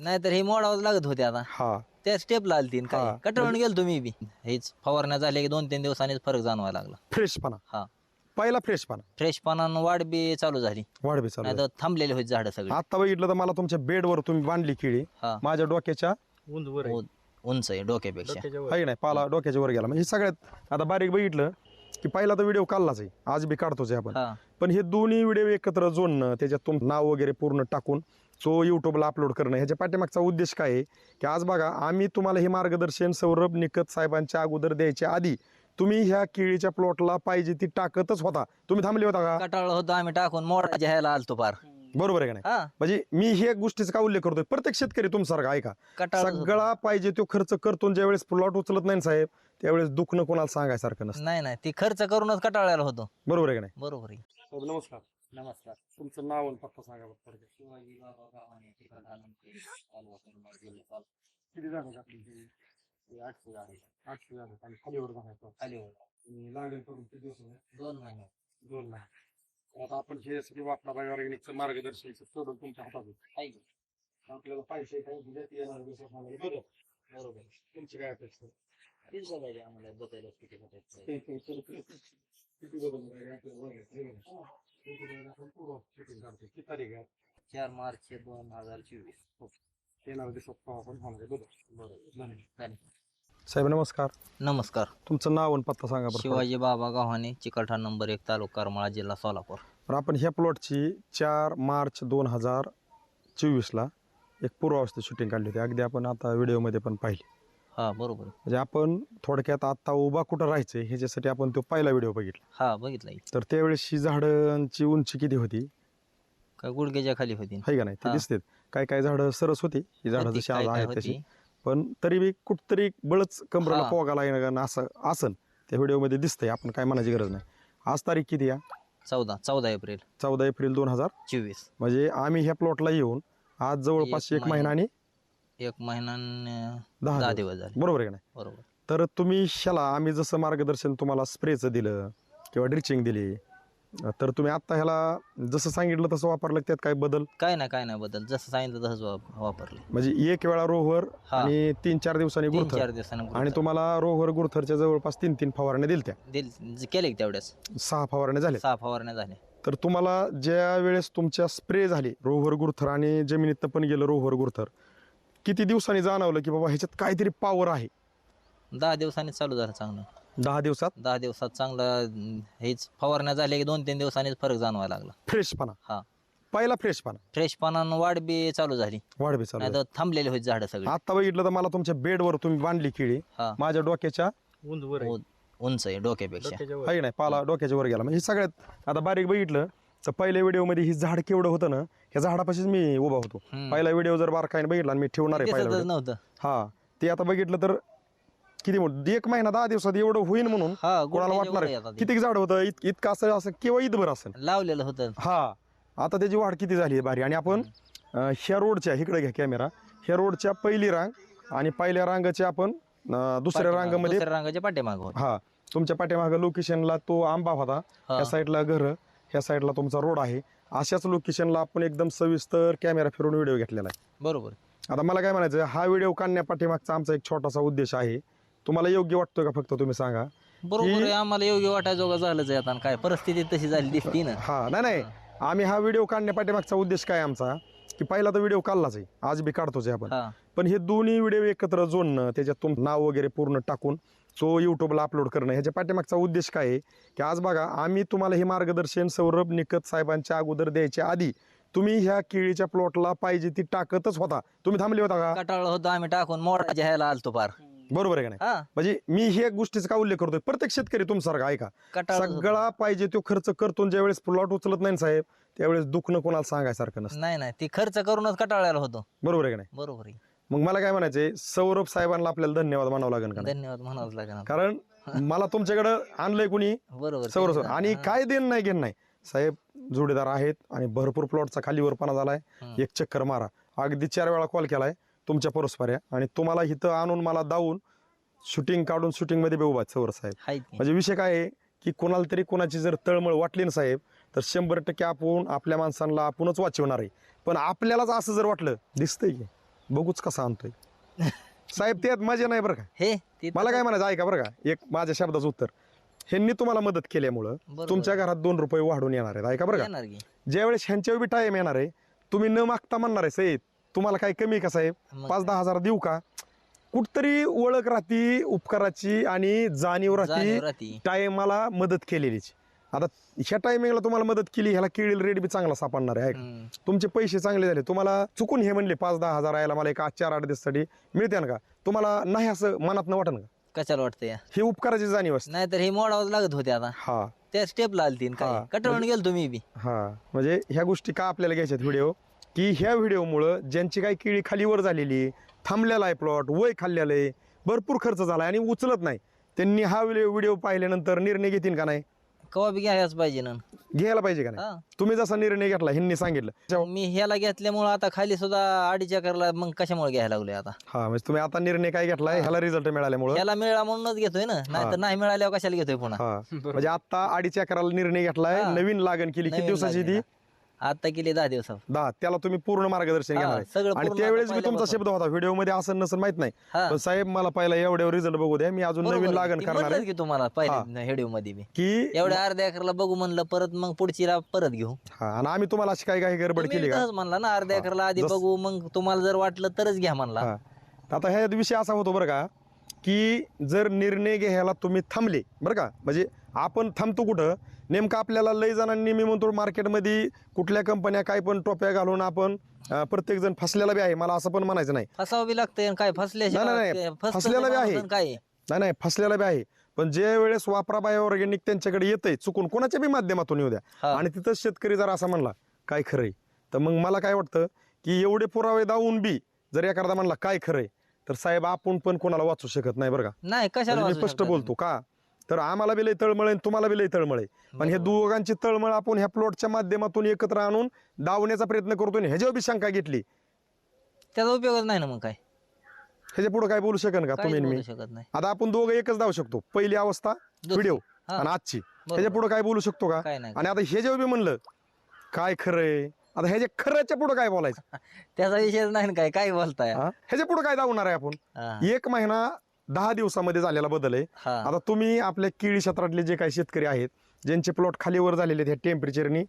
नाहीतर हे मोडावं लागत होते आता. हा. त्या स्टेप लागतील काय. हा. कटवून गेलो तुम्ही बी. हेच फवारण्या झाल्या की दोन तीन दिवसांनीच फरक जाणवायला लागला. फ्रेशपणा. हा. पहिला फ्रेशपणा. फ्रेश पानानं वाढ बी चालू झाली. वाढ बी चालू नाही तर थांबलेले होते झाड सगळे. आता बघितलं तर मला तुमच्या बेडवर तुम्ही बांधली किळी हा. माझ्या डोक्याच्या उंचवर आहे. उ- उंच आहे डोक्यापेक्षा. आहे नाही? पाला डोक्याच्या वर गेला. म्हणजे हे सगळ्यात आता बारीक बघितलं की पहिला तर व्हिडिओ काढलाच आहे. आज बी काढतोच आहे आपण. हा. पण हे दोन्ही व्हिडिओ एकत्र जोडणं त्याच्यात तुम नाव वगैरे पूर्ण टाकून तो युट्यूबला अपलोड करणं ह्याच्या पाठीमागचा उद्देश काय आहे? की आज बघा आम्ही तुम्हाला हे मार्गदर्शन सौरभ निकत साहेबांच्या अगोदर द्यायच्या आधी तुम्ही ह्या केळीच्या प्लॉटला पाहिजे ती टाकतच होता. तुम्ही थांबले होता का? कटाळ होतं आम्ही टाकून मोडाच्या ह्याला आलतो पार. बरोबर आहे का नाही? हा. म्हणजे मी हे गोष्टीचा का उल्लेख करतोय? प्रत्येक शेतकरी तुमच्यासारखा ऐका. कटाळ सगळा पाहिजे तो खर्च करतो आणि ज्यावेळेस प्लॉट उचलत नाही ना साहेब त्यावेळेस दुखणं कोणाला सांगायसारखं नसतं. नाही नाही. ती खर्च करूनच कटाळायला होतो. बरोबर आहे का नाही? बरोबर आहे. साहेब नमस्कार. नमस्कार तुमचं नाव आणि पत्ता सांगा बरं थोडक्यात. शिवाजी बाबा गावाने किती ही? हे आठशे झाले आठशे आणि खालीवर झालं खाली आणि लागेल करून किती दिवस? दोन महिने दोन नाही आता आपण हे सगळं वापरा ऑर्गॅनिकचं मार्गदर्शन सोडून तुमच्या हातात आहे. आहे की? आपल्याला पैसे काही दिले ते येणार बरं बरोबर तुमची काय अपेक्षा बघायची आम्हाला बघायला किती बघायचं किती बदल झाले आपल्याला बघायचं आहे का? किती तारीख आहे चार मार्च दोन हजार चोवीस. येणार दिवसात पाहू आपण होणार बरोबर बरोबर चालेल. साहेब नमस्कार. नमस्कार. तुमचं नाव आणि पत्ता सांगा बरं. शिवाजी बाबा गाव्हाणे चिकलठाण नंबर एक तालुका करमाळा जिल्हा सोलापूर. तर आपण ह्या प्लॉटची चार मार्च दोन हजार चोवीसला एक पूर्वावस्थेत शूटिंग काढली होती. अगदी आपण आता व्हिडिओमध्ये पण पाहिली. हा बरोबर. म्हणजे आपण थोडक्यात आता उभा कुठं राहायचं ह्याच्यासाठी आपण तो पहिला व्हिडिओ बघितला. हा बघितलं की. तर त्यावेळेस ही झाडांची उंची किती होती? काय गुडघ्याच्या खाली होती. आहे का नाही? ते हा. दिसते काय काय झाडं सरस होती. ही झाडं होती, जशी आज काय आहेत तशी. होती. पण तरी बी कुठतरी बळच कमरेला हा. पोगा लागणं असं असन. त्या व्हिडिओमध्ये दिसतंय. आपण काय म्हणायची गरज नाही. आज तारीख किती या? चौदा चौदा एप्रिल. चौदा एप्रिल दोन हजार. चोवीस. म्हणजे आम्ही ह्या प्लॉटला येऊन आज जवळपास एक एक महिना आणि एक महिना न- दहा दहा दिवस. झाले. बरोबर आहे का नाही? बरोबर. तर तुम्ही ह्याला आम्ही जसं मार्गदर्शन तुम्हाला स्प्रेचं दिलं किंवा ड्रिचिंग दिली तर तुम्ही आत्ता ह्याला जसं सांगितलं तसं वापरलं त्यात काय बदल? काय नाही काय नाही बदल. जसं सांगितलं तसंच वाप- वापरले. म्हणजे एक वेळा रोहर हा. आणि तीन चार दिवसांनी तीन गुरथर. चार दिवसांनी आणि तुम्हाला रोहर गुरथरच्या जवळपास तीन तीन फवारण्या दिल्या दिल केले की तेवढ्याच? त्या सहा फवारण्या झाल्या सहा फवारण्या झाल्या. तर तुम्हाला ज्या वेळेस तुमच्या स्प्रे झाली रोहर गुरथर आणि जमिनीत पण गेलं रोहर गुरथर किती दिवसांनी जाणवलं की बाबा ह्याच्यात काहीतरी पॉवर आहे? दहा दिवसांनी चालू झालं चांगलं. दहा दिवसात? दहा दिवसात चांगलं हेच फवारण्या झाल्या की दोन तीन दिवसांनीच फरक जाणवायला लागला. फ्रेशपणा. हा. पहिला फ्रेशपणा. फ्रेश पानानं वाढ बी चालू झाली. वाढ बी चालू नाही तर थांबलेले होते झाड सगळे. आता बघितलं तर मला तुमच्या बेडवर तुम्ही बांधली किळी हा. माझ्या डोक्याच्या. उ- उंच आहे डोक्यापेक्षा. आहे नाही? पाला डोक्याच्या वर गेला. म्हणजे हे सगळ्यात आता बारीक बघितलं तर पहिल्या व्हिडिओमध्ये ही झाड केवढं होतं ना ह्या झाडापाशीच मी उभा होतो. पहिला व्हिडिओ जर बारकाईने बघितला आणि मी ठेवणार आहे पहिला दिसतच video. नव्हतं? हा ते आता बघितलं तर किती मोठं एक महिना दहा दिवसात एवढं होईल म्हणून हा कोणाला गुडघ्याच्या वाटणार वर आहे? आहे आता ते. किती झाड होतं? इत- इतकं असं असं केव्हा इथभर असेल? लावलेलं होतं. हा आता त्याची वाढ किती झाली आहे भारी. आणि आपण अं, ह्या रोडच्या इकडे घ्या कॅमेरा. ह्या रोडच्या पहिली रांग आणि पहिल्या रांगाच्या आपण अं, दुसऱ्या पाठीमागं, रांगामध्ये दुसऱ्या रांगाच्या पाठीमाग होत. हा तुमच्या पाठीमागं लोकेशनला तो आंबा होता. ह्या साईडला घर. ह्या साईडला तुमचा रोड आहे. अशाच लोकेशनला आपण एकदम सविस्तर कॅमेरा फिरून व्हिडिओ घेतलेला आहे. बरोबर. आता मला काय म्हणायचं हा व्हिडिओ काढण्या पाठीमागचा आमचा एक छोटासा उद्देश आहे. तुम्हाला योग्य वाटतोय का फक्त तुम्ही सांगा? बरोबर आहे आम्हाला योग्य वाटायजोगा झालंच आहे आता आणि काय परिस्थिती तशी झाली दिसती ना. हा नाही नाही. आम्ही हा व्हिडिओ काढण्या पाठीमागचा उद्देश काय आमचा? की पहिला तर व्हिडिओ काढलाच आहे. आज बी काढतोच आहे आपण. हा. पण हे दोन्ही व्हिडिओ एकत्र जोडणं त्याच्यात तुम नाव वगैरे पूर्ण टाकून तो युट्यूबला अपलोड करणं ह्याच्या पाठीमागचा उद्देश काय आहे? की आज बघा आम्ही तुम्हाला हे मार्गदर्शन सौरभ निकत साहेबांच्या अगोदर द्यायच्या आधी तुम्ही ह्या केळीच्या प्लॉटला पाहिजे ती टाकतच होता. तुम्ही थांबले होता का? कटाळ होतं आम्ही टाकून मोडाच्या ह्याला आलतो पार बरोबर आहे का नाही? हा. म्हणजे मी हे गोष्टीचा का उल्लेख करतोय? प्रत्येक शेतकरी तुमसारखा ऐका. कटाळ सगळा पाहिजे तो खर्च करतो ज्यावेळेस प्लॉट उचलत नाही ना साहेब त्यावेळेस दुखणं कोणाला सांगायसारखं नसतं. नाही नाही. ती खर्च करूनच कटाळायला होतो. बरोबर आहे का नाही? बरोबर आहे. मग मला काय म्हणायचंय सौरभ साहेबांना आपल्याला धन्यवाद म्हणावं लागेल का नाही? धन्यवाद म्हणावंच लागेल कारण मला तुमच्याकडं आणलंय कुणी? बरोबर सौरभ सर. आणि काय देण नाही घेण नाही. साहेब जोडीदार आहेत आणि भरपूर प्लॉटचा खालीवरपणा झालाय. एक चक्कर मारा. अगदी चार वेळा कॉल केलाय. तुमच्या परस्पऱ्या. आणि तुम्हाला इथं आणून मला दावून शूटिंग काढून shooting मध्ये बी उभा आहेत सौरभ साहेब. म्हणजे विषय काय आहे की कोणाला तरी कोणाची जर तळमळ वाटली ना साहेब तर शंभर टक्के आपण आपल्या माणसांना आपणच वाचवणार आहे. पण आपल्यालाच असं जर वाटलं दिसतंय की. बघूच कसा आणतोय. साहेब त्यात मजा नाही बरं का? हे मला काय म्हणायचं ऐका बरं का. एक माझ्या शब्दाचं उत्तर. ह्यांनी तुम्हाला मदत केल्यामुळं. तुमच्या घरात दोन रुपये वाढून येणार आहेत. ऐका बरं का. ज्यावेळेस ह्यांच्या बी टाइम येणार आहे तुम्ही न मागता म्हणणार आहे साहेब तुम्हाला काय कमी का साहेब? मग पाच दहा हजार देऊ का? कुठतरी ओळख राहती उपकाराची आणि जाणीव राहती जाणीव राहती. टायमाला मदत केलेलीची. आता ह्या टायमिंगला तुम्हाला मदत केली ह्याला केळील रेट बी चांगला सापडणार आहे. हम्म. तुमचे पैसे चांगले झाले. तुम्हाला चुकून हे म्हणले पाच दहा हजार यायला मला एक आज चार आठ दिवसासाठी मिळते ना का? तुम्हाला नाही असं मनात न वाटन का? कशाला वाटतं या ही उपकाराची जाणीव असते. नाहीतर हे मोडावं लागत होते आता. हा. त्या स्टेपला आलतीन हा. काय कटवून गेल तुम्ही बी. हा. म्हणजे ह्या गोष्टी का आपल्याला घ्यायच्यात व्हिडिओ की ह्या व्हिडिओमुळं ज्यांची काही केळी खालीवर झालेली थांबलेला आहे प्लॉट वय खाल्लेलं आहे भरपूर खर्च झाला आणि उचलत नाही. त्यांनी हा व्हिडिओ पाहिल्यानंतर निर्णय घेतील का नाही? कवा बी घ्यायलाच पाहिजे ना. घ्यायला पाहिजे का नाही. तुम्ही जसा निर्णय घेतला ह्यांनी सांगितलं. मी ह्याला घेतल्यामुळं आता खाली सुद्धा अडीच एकरला मग कशामुळे घ्यायला लागलोय आता? हा म्हणजे तुम्ही आता निर्णय काय घेतलाय? ह्याला रिझल्ट मिळाल्यामुळं? ह्याला मिळाला म्हणूनच घेतोय ना. नाहीतर नाही मिळाल्यावर कशाला घेतोय पुन्हा? हा. म्हणजे आता अडीच एकराला निर्णय घेतलाय हा. नवीन लागण केली किती नवीन दिवसाची ती. आता केली दहा दिवसात दहा. त्याला तुम्ही पूर्ण मार्गदर्शन हा, घेणार आहे. सगळं आणि पूर्ण त्यावेळेस आता मी तुमचा पहिल्यापासून. शब्द होता व्हिडिओमध्ये असं नसेल माहीत नाही. हा. पण साहेब मला पहिला एवढ्यावर रिझल्ट बघू द्या. मी अजून बरोबर नवीन आहे. लागण ती करणार म्हणलंच आहे. की तुम्हाला पहिले हेडिओ मध्ये बी की एवढ्या अर्ध्या एकरला बघू म्हणलं परत मग पुढचीला परत घेऊ. हा आणि आम्ही तुम्हाला अशी काही काही गडबड तुम्ही केली का? तसंच म्हणला ना अर्ध्या एकरला आधी बघू मग तुम्हाला जर वाटलं तरच घ्या म्हणला. हा. आता ह्या विषय असा होतो बरं का की जर निर्णय घ्यायला तुम्ही थांबले बरं का? म्हणजे आपण थांबतो कुठं? नेमकं आपल्याला लय जणांनी मी म्हणतो मार्केटमध्ये कुठल्या कंपन्या काय पण टोप्या घालून आपण प्रत्येक जण फसलेला बी आहे. मला असं पण म्हणायचं नाही. फसावं बी लागतंय आणि काय? फसल्याशिवाय नाही, नाही, ते फसतं फसलेला ते बी आहे. माणूस आणि काय? आहे? नाही नाही. फसलेला बी आहे. पण ज्या वेळेस वापरा बाय ऑर्गॅनिक त्यांच्याकडे येतंय चुकून कोणाच्या बी माध्यमातून येऊ द्या. हा. आणि तिथं शेतकरी जर असा म्हणला काय खरंय? तर मग मला काय वाटतं की एवढे पुरावे दावून बी जर एखादा म्हणला काय खरंय? तर साहेब आपण पण कोणाला वाचू शकत नाही बरं का? नाही कशाला म्हणजे मी वाचू स्पष्ट शकता? बोलतो का? तर आम्हाला बी लय तळमळ आहे आणि तुम्हाला बी लय तळमळ आहे. पण हे दोघांची तळमळ आपण ह्या प्लॉटच्या माध्यमातून एकत्र आणून दावण्याचा प्रयत्न करतो आणि ह्याच्यावर बी शंका घेतली? त्याचा उपयोगच नाही ना मग काय? ह्याच्या पुढे काय बोलू शकेन का तुम्ही आणि मी? बोलू शकत नाही. आता आपण दोघं एकच धावू शकतो पहिली अवस्था दुसरी. व्हिडिओ हा. आणि आजची. ह्याच्या पुढे काय बोलू शकतो का? काय नाही. आणि आता हे जेव्हा मी म्हणलं काय खरंय आता ह्याच्या खरंच्या पुढे काय बोलायचं? त्याचा विषय नाही ना काय काय बोलताय? हा? ह्याच्या पुढे काय धावणार आहे आपण? हा. एक महिना दहा दिवसामध्ये झालेला बदल आहे. हा. आता तुम्ही आपल्या केळी क्षेत्रातले जे काही शेतकरी आहेत ज्यांचे प्लॉट खालीवर झालेले आहेत ह्या टेम्परेचरनी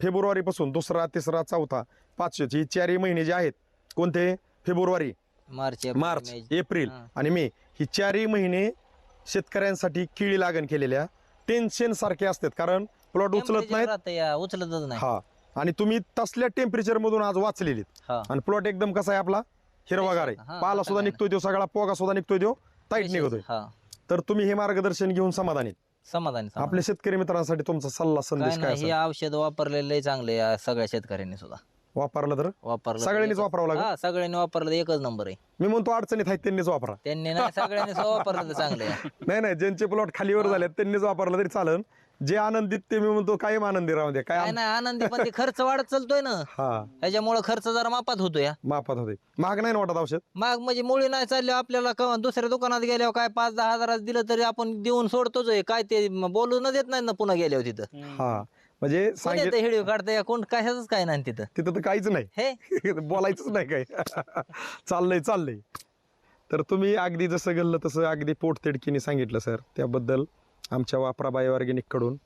फेब्रुवारी पासून दुसरा तिसरा चौथा पाचशेची चारही महिने जे आहेत कोणते? February March April, March May. April हा. आणि मे. ही चारही महिने शेतकऱ्यांसाठी केळी लागण केलेल्या टेन्शन सारखे असतात. कारण प्लॉट उचलत Temperature नाहीत. राहतं या, उचलतच नाही. हा. आणि तुम्ही तसल्या टेम्परेचर मधून आज वाचलेली हा. आणि प्लॉट एकदम कसा आहे आपला? हिरवागार हा, आहे. पाला सुद्धा निघतोय तो सगळा पोगा सुद्धा निघतोय तो. टाईट निघतोय. हा. तर तुम्ही हे मार्गदर्शन घेऊन समाधानी समाधानी. आपल्या शेतकरी मित्रांसाठी तुमचा सल्ला संदेश काय हे असेल? औषध वापरलेलं आहे चांगलं या सगळ्या शेतकऱ्यांनी सुद्धा. वापरलं तर? वापरलं सगळ्यांनीच वापरावं लागेल? हा सगळ्यांनी वापरलं तर एकच नंबर आहे. मी म्हणतो अडचणीत आहेत त्यांनीच वापरा. त्यांनी नाही सगळ्यांनी वापरलं तर चांगलं आहे. नाही नाही ज्यांचे प्लॉट खालीवर झाले त्यांनीच वापरलं तरी चालन जे आनंदित ते मी म्हणतो कायम आनंदी राहू दे काय काय नाही आनंदी पण ते खर्च वाढत चालतोय ना. हा. त्याच्यामुळे खर्च जरा मापात होतो या मापात होते महाग नाही ना वाटत औषध? मग म्हणजे मुळी नाही चालली आपल्याला दुसऱ्या दुकानात गेल्यावर काय पाच दहा हजारात दिलं तरी आपण देऊन सोडतोच आहे. काय ते म- बोलून देत नाही ना पुन्हा गेल्यावर तिथं. हा. म्हणजे सांगित हिडिओ काढता कोण कशाच काय नाही तिथं. तिथं तर काहीच नाही. हे? बोलायचंच नाही काय चाललंय चाललंय. तर तुम्ही अगदी जसं घडलं तसं अगदी पोटतिडकीने सांगितलं सर. त्याबद्दल आमच्या वापराबाई ऑर्गॅनिककडून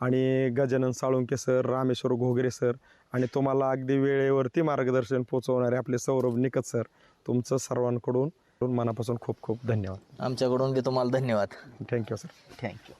आणि गजानन साळुंके सर रामेश्वर घोगरे सर आणि तुम्हाला अगदी वेळेवरती मार्गदर्शन पोहोचवणारे आपले सौरभ निकत सर तुमचं सर्वांकडून मनापासून खूप खूप धन्यवाद. आमच्याकडून बी तुम्हाला धन्यवाद. Thank you sir thank you